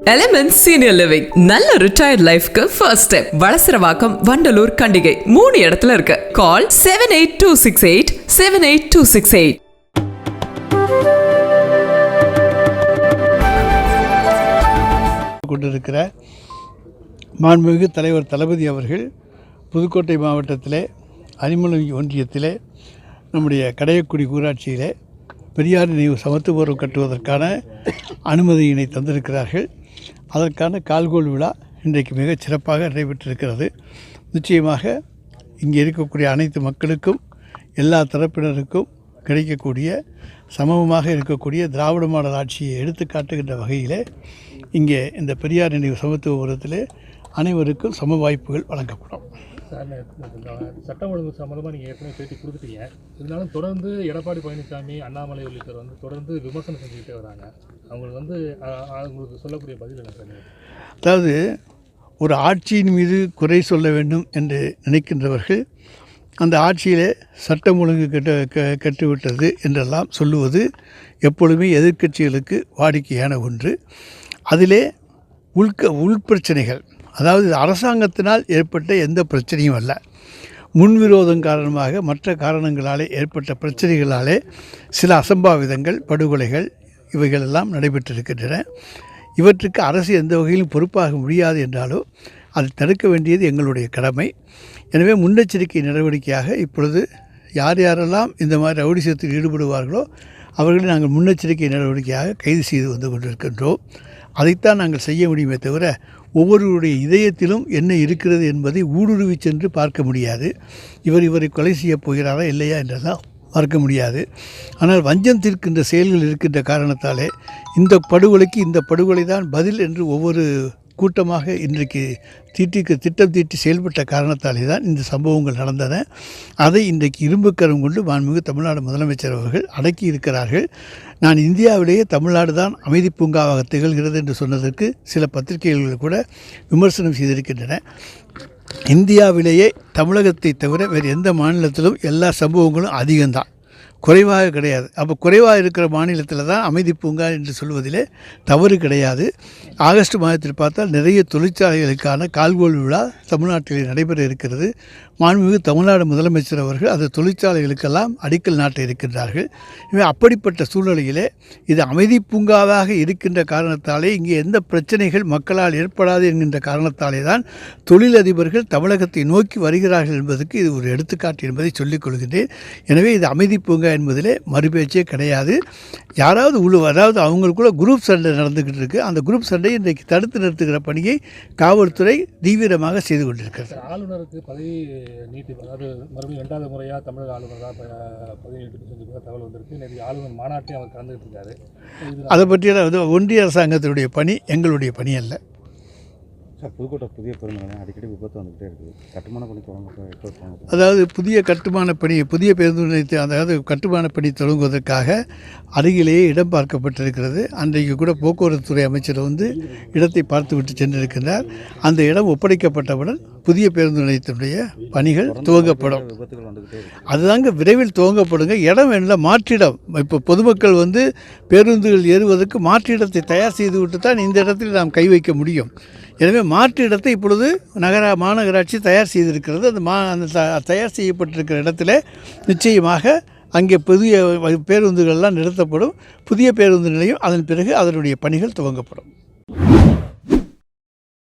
Element senior living நல்ல retired லைஃப்க்கு first step Valasaravakkam Vandalur Kandigai. மூணு இடத்துல இருக்கு. Call seven eight two six eight seven eight two six eight கொண்டிருக்கிற மாண்புமிகு தலைவர் தளபதி அவர்கள் புதுக்கோட்டை மாவட்டத்திலே அனிமலை ஒன்றியத்திலே நம்முடைய கடையக்குடி ஊராட்சியிலே பெரியார் நினைவு சமத்துவபுரம் கட்டுவதற்கான அனுமதியினை தந்திருக்கிறார்கள். அதற்கான கால்கோல் விழா இன்றைக்கு மிகச் சிறப்பாக நடைபெற்றிருக்கிறது. நிச்சயமாக இங்கே இருக்கக்கூடிய அனைத்து மக்களுக்கும் எல்லா தரப்பினருக்கும் கிடைக்கக்கூடிய சமமாக இருக்கக்கூடிய திராவிட மாடல் ஆட்சியை எடுத்து காட்டுகின்ற வகையிலே இங்கே இந்த பெரியார் நினைவு சமத்துவபுரத்திலே அனைவருக்கும் சம வாய்ப்புகள் வழங்கப்படும். சார் சட்டம் ஒழுங்கு சம்மந்தமாக நீங்கள் ஏற்கனவே பேட்டி கொடுத்துட்டீங்க. இருந்தாலும் தொடர்ந்து எடப்பாடி பழனிசாமி அண்ணாமலை உள்ளிட்டவர் வந்து தொடர்ந்து விமர்சனம் செஞ்சுக்கிட்டே வராங்க. அவங்களுக்கு வந்து அவங்களுக்கு சொல்லக்கூடிய பதில் என்ன சார்? அதாவது ஒரு ஆட்சியின் மீது குறை சொல்ல வேண்டும் என்று நினைக்கின்றவர்கள் அந்த ஆட்சியிலே சட்டம் ஒழுங்கு கெட்டு க- கெட்டுவிட்டது என்றெல்லாம் சொல்லுவது எப்பொழுதுமே எதிர்க்கட்சிகளுக்கு வாடிக்கையான ஒன்று. அதிலே உள்க உள்பிரச்சனைகள் அதாவது அரசாங்கத்தினால் ஏற்பட்ட எந்த பிரச்சனையும் அல்ல. முன்விரோதம் காரணமாக மற்ற காரணங்களாலே ஏற்பட்ட பிரச்சனைகளாலே சில அசம்பாவிதங்கள் படுகொலைகள் இவைகளெல்லாம் நடைபெற்றிருக்கின்றன. இவற்றுக்கு அரசு எந்த வகையிலும் பொறுப்பாக முடியாது என்றாலோ அதை தடுக்க வேண்டியது எங்களுடைய கடமை. எனவே முன்னெச்சரிக்கை நடவடிக்கையாக இப்பொழுது யார் யாரெல்லாம் இந்த மாதிரி ரவுடிசத்தில் ஈடுபடுவார்களோ அவர்களை நாங்கள் முன்னெச்சரிக்கை நடவடிக்கையாக கைது செய்து வந்து கொண்டிருக்கின்றோம். அதைத்தான் நாங்கள் செய்ய முடியுமே தவிர ஒவ்வொருவருடைய இதயத்திலும் என்ன இருக்கிறது என்பதை ஊடுருவி சென்று பார்க்க முடியாது. இவர் இவரை கொலை செய்யப் போகிறாரா இல்லையா என்றெல்லாம் மறக்க முடியாது. ஆனால் வஞ்சம் தீர்க்கின்ற செயல்கள் இருக்கின்ற காரணத்தாலே இந்த படுகொலைக்கு இந்த படுகொலை தான் பதில் என்று ஒவ்வொரு கூட்டமாக இன்றைக்கு தீட்டிக்கு திட்டம் தீட்டி செயல்பட்ட காரணத்தாலே தான் இந்த சம்பவங்கள் நடந்தன. அதை இன்றைக்கு இரும்புக்கரம் கொண்டு மாண்புமிகு தமிழ்நாடு முதலமைச்சர் அவர்கள் அடக்கி இருக்கிறார்கள். நான் இந்தியாவிலேயே தமிழ்நாடு தான் அமைதி பூங்காவாக திகழ்கிறது என்று சொன்னதற்கு சில பத்திரிகைகள் கூட விமர்சனம் செய்திருக்கின்றன. இந்தியாவிலேயே தமிழகத்தை தவிர வேறு எந்த மாநிலத்திலும் எல்லா சம்பவங்களும் அதிகம்தான். குறைவாக கிடையாது. அப்போ குறைவாக இருக்கிற மாநிலத்தில் தான் அமைதி பூங்கா என்று சொல்வதிலே தவறு கிடையாது. ஆகஸ்ட் மாதத்தில் பார்த்தால் நிறைய தொழிற்சாலைகளுக்கான கால்கோல் விழா தமிழ்நாட்டில் நடைபெற இருக்கிறது. மாண்புமிகு தமிழ்நாடு முதலமைச்சர் அவர்கள் அந்த தொழிற்சாலைகளுக்கெல்லாம் அடிக்கல் நாட்ட இருக்கின்றார்கள். இவை அப்படிப்பட்ட சூழ்நிலையிலே இது அமைதி பூங்காவாக இருக்கின்ற காரணத்தாலே இங்கே எந்த பிரச்சனைகள் மக்களால் ஏற்படாது என்கின்ற காரணத்தாலே தான் தொழிலதிபர்கள் தமிழகத்தை நோக்கி வருகிறார்கள் என்பதற்கு இது ஒரு எடுத்துக்காட்டு என்பதை சொல்லிக் கொள்கின்றேன். எனவே இது அமைதி பூங்கா என்பதிலே மறுபேச்சே கிடையாது. யாராவது உள்ள அதாவது அவங்களுக்குள்ள குரூப் சண்டை நடந்துக்கிட்டு இருக்கு. அந்த குரூப் சண்டையை இன்றைக்கு தடுத்து நிறுத்துகிற பணியை காவல்துறை தீவிரமாக செய்து கொண்டிருக்கிறது. ஆளுநருக்கு பதவி நீட்டி அதாவது மறுபடியும் ரெண்டாவது முறையாக தமிழக ஆளுநராக பதவி நீட்டிப்பு செஞ்சுருக்க தகவல் வந்திருக்கு. நேற்று ஆளுநர் மாநாட்டையும் அவர் கலந்துக்கிட்டு இருக்காரு. அதை பற்றியெல்லாம் வந்து ஒன்றிய அரசாங்கத்தினுடைய பணி எங்களுடைய பணி அல்ல. சார் புதுக்கோட்டை புதிய பெருநகரம் அடிக்கடி விபத்து வந்துகிட்டே இருக்குது. கட்டுமான பணி தொடங்க அதாவது புதிய கட்டுமான பணி புதிய பேருந்து நிலையத்தை அதாவது கட்டுமான பணி தொடங்குவதற்காக அருகிலேயே இடம் பார்க்கப்பட்டிருக்கிறது. அன்றைக்கு கூட போக்குவரத்து துறை அமைச்சர் வந்து இடத்தை பார்த்துவிட்டு சென்றிருக்கிறார் அந்த இடம் ஒப்படைக்கப்பட்டவுடன் புதிய பேருந்து நிலையத்தினுடைய பணிகள் துவங்கப்படும். அதுதாங்க விரைவில் துவங்கப்படுங்க. இடம் வேணும் மாற்றிடம். இப்போ பொதுமக்கள் வந்து பேருந்துகள் ஏறுவதற்கு மாற்றிடத்தை தயார் செய்து விட்டு தான் இந்த இடத்தில் நாம் கை வைக்க முடியும். எனவே மாற்று இடத்தை இப்பொழுது நகர மாநகராட்சி தயார் செய்திருக்கிறது. அந்த மா அந்த த- தயார் செய்யப்பட்டிருக்கிற இடத்துல நிச்சயமாக அங்கே புதிய பேருந்துகள்லாம் நிறுத்தப்படும். புதிய பேருந்து நிலையம் அதன் பிறகு அதனுடைய பணிகள் துவங்கப்படும்.